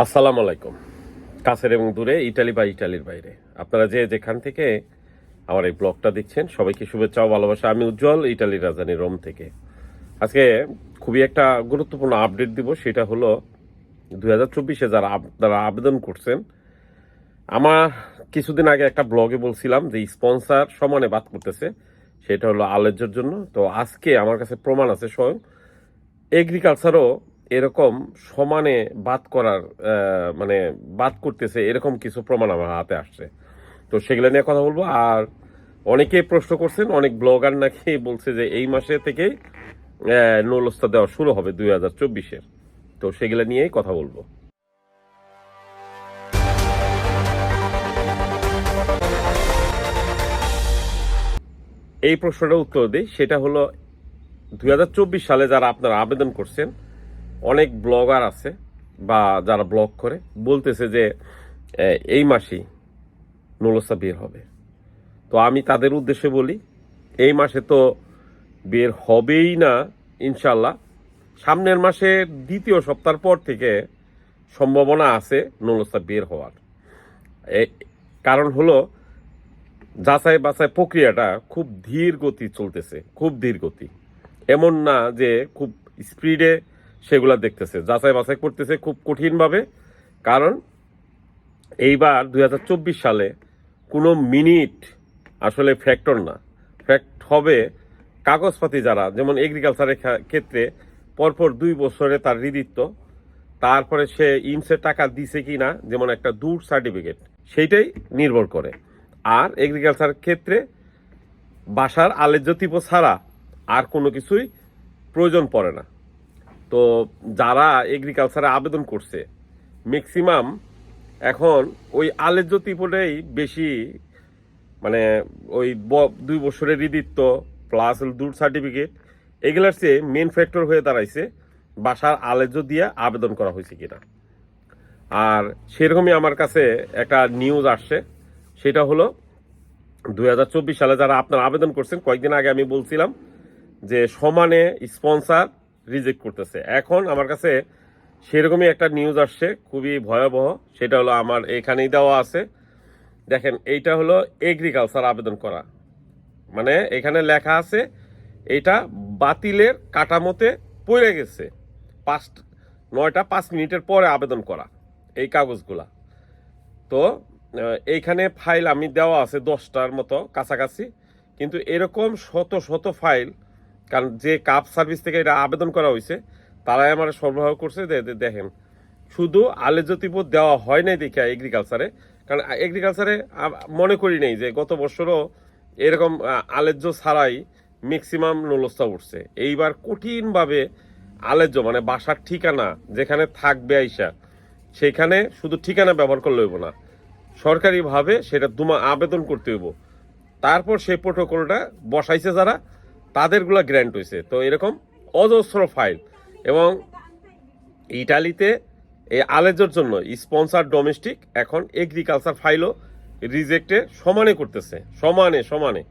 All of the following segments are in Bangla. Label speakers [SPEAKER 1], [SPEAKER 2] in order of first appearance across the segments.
[SPEAKER 1] আসসালামু আলাইকুম। কাছের এবং দূরে, ইটালি বা ইটালির বাইরে। আপনারা যে যেখান থেকে আমার এই ব্লগটা দেখছেন, সবাইকে শুভেচ্ছা ও ভালোবাসা। আমি উজ্জ্বল ইটালির রাজধানী রোম থেকে। আজকে খুবই একটা গুরুত্বপূর্ণ আপডেট দিব, সেটা হলো দু হাজার চব্বিশে যারা আপনারা আবেদন করছেন, আমার কিছুদিন আগে একটা ব্লগে বলছিলাম যে স্পন্সার সমানে বাদ করতেছে সেটা হলো আলেজের জন্য। তো আজকে আমার কাছে প্রমাণ আছে, স্বয়ং এগ্রিকালচারও এরকম সমানে বাদ করার মানে বাদ করতেছে, এরকম কিছু প্রমাণ আমার হাতে আসছে। তো সেগুলো নিয়ে কথা বলব। আর অনেকেই প্রশ্ন করছেন, অনেক ব্লগার নাকি বলছে যে এই মাসে থেকেই নৌলস্তা দেওয়া শুরু হবে দুই হাজার চব্বিশের। তো সেগুলো নিয়েই কথা বলব। এই প্রশ্নটার উত্তর দিই। সেটা হলো, দুই হাজার চব্বিশ সালে যারা আপনারা আবেদন করছেন অনেক ব্লগার আছে বা যারা ব্লগ করে, বলতেছে যে এই মাসেই নলসা বের হবে। তো আমি তাদের উদ্দেশ্যে বলি, এই মাসে তো বের হবেই না ইনশাল্লাহ সামনের মাসের দ্বিতীয় সপ্তাহ পর থেকে সম্ভাবনা আছে নলসা বের হওয়ার। কারণ হলো, যাচাই বাছাই প্রক্রিয়াটা খুব ধীর গতি চলতেছে, খুব ধীর গতি। এমন না যে খুব স্পিডে সেগুলা দেখতেছে। যাচাই বাছাই করতেছে খুব কঠিনভাবে, কারণ এইবার দু হাজার চব্বিশ সালে কোনো মিনিট আসলে ফ্যাক্টর না। ফ্যাক্ট হবে কাগজপাতি যারা, যেমন এগ্রিকালচারের ক্ষেত্রে পরপর দুই বছরে তার ঋদিত্ব তারপরে সে ইমসের টাকা দিছে কি না যেমন একটা দূর সার্টিফিকেট সেইটাই নির্ভর করে। আর এগ্রিকালচার ক্ষেত্রে বাসার আলেজ্য ছাড়া আর কোনো কিছুই প্রয়োজন পড়ে না। তো যারা এগ্রিকালচারে আবেদন করছে ম্যাক্সিমাম এখন ওই আলেজ্য তীব্রটাই বেশি মানে ওই দুই বছরের ঋদিত্ব প্লাস দূর সার্টিফিকেট এগুলার চেয়ে মেন ফ্যাক্টর হয়ে দাঁড়াইছে বাসার আলেজ্য দিয়ে আবেদন করা হয়েছে কিনা। আর সেরকমই আমার কাছে একটা নিউজ আসছে, সেটা হলো দু হাজার চব্বিশ সালে যারা আপনারা আবেদন করছেন, কয়েকদিন আগে আমি বলছিলাম যে সমানে স্পন্সার রিজেক্ট করতেছে। এখন আমার কাছে সেরকমই একটা নিউজ আসছে, খুবই ভয়াবহ। সেটা হলো আমার এখানেই দেওয়া আছে। দেখেন, এইটা হলো এগ্রিকালচার আবেদন করা। মানে এখানে লেখা আছে, এটা বাতিলের কাঠামোতে পড়ে গেছে। পাঁচ, নয়টা পাঁচ মিনিটের পরে আবেদন করা, এই কাগজগুলা। তো এইখানে ফাইল আমি দেওয়া আছে দশটার মতো কাছাকাছি। কিন্তু এরকম শত শত ফাইল কারণ যে কাপ সার্ভিস থেকে এটা আবেদন করা হয়েছে, তারাই আমার সরবরাহ করছে দেখেন। শুধু আলেজ্যতিপ দেওয়া হয় নাই দেখে এগ্রিকালচারে কারণ এগ্রিকালচারে মনে করি নেই যে গত বছরও এরকম আলেজ্য ছাড়াই ম্যাক্সিমাম নলস্তা উঠছে। এইবার কঠিনভাবে আলেজ্য মানে বাসার ঠিকানা যেখানে থাকবে আইসা, সেখানে শুধু ঠিকানা ব্যবহার করলে হইব না, সরকারিভাবে সেটা দুমা আবেদন করতে হইব। তারপর সেই প্রোটোকলটা বসাইছে যারা তাদেরগুলা গ্র্যান্ট হয়েছে তো এরকম অজস্র ফাইল এবং ইটালিতে এই আলেজের জন্য স্পন্সার ডোমেস্টিক এখন এগ্রিকালচার ফাইলও রিজেক্টে সমানে করতেছে। সমানে সমানে।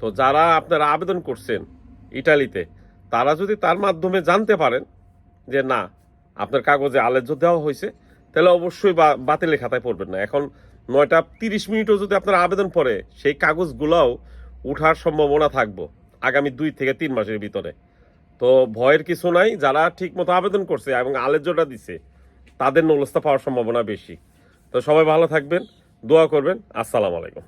[SPEAKER 1] তো যারা আপনারা আবেদন করছেন ইটালিতে, তারা যদি তার মাধ্যমে জানতে পারেন যে না, আপনার কাগজে আলেজ্য দেওয়া হয়েছে, তাহলে অবশ্যই বাতিলের খাতায় পড়বেন না। এখন নয়টা তিরিশ মিনিটও যদি আপনার আবেদন পড়ে সেই কাগজগুলাও উঠার সম্ভাবনা থাকব। আগামী দুই থেকে তিন মাসের ভিতরে। তো ভয়ের কিছু নাই, যারা ঠিক মতো আবেদন করছে এবং আলেজ্যটা দিছে, তাদের নলস্তা পাওয়ার সম্ভাবনা বেশি। তো সবাই ভালো থাকবেন, দোয়া করবেন। আসসালামু আলাইকুম।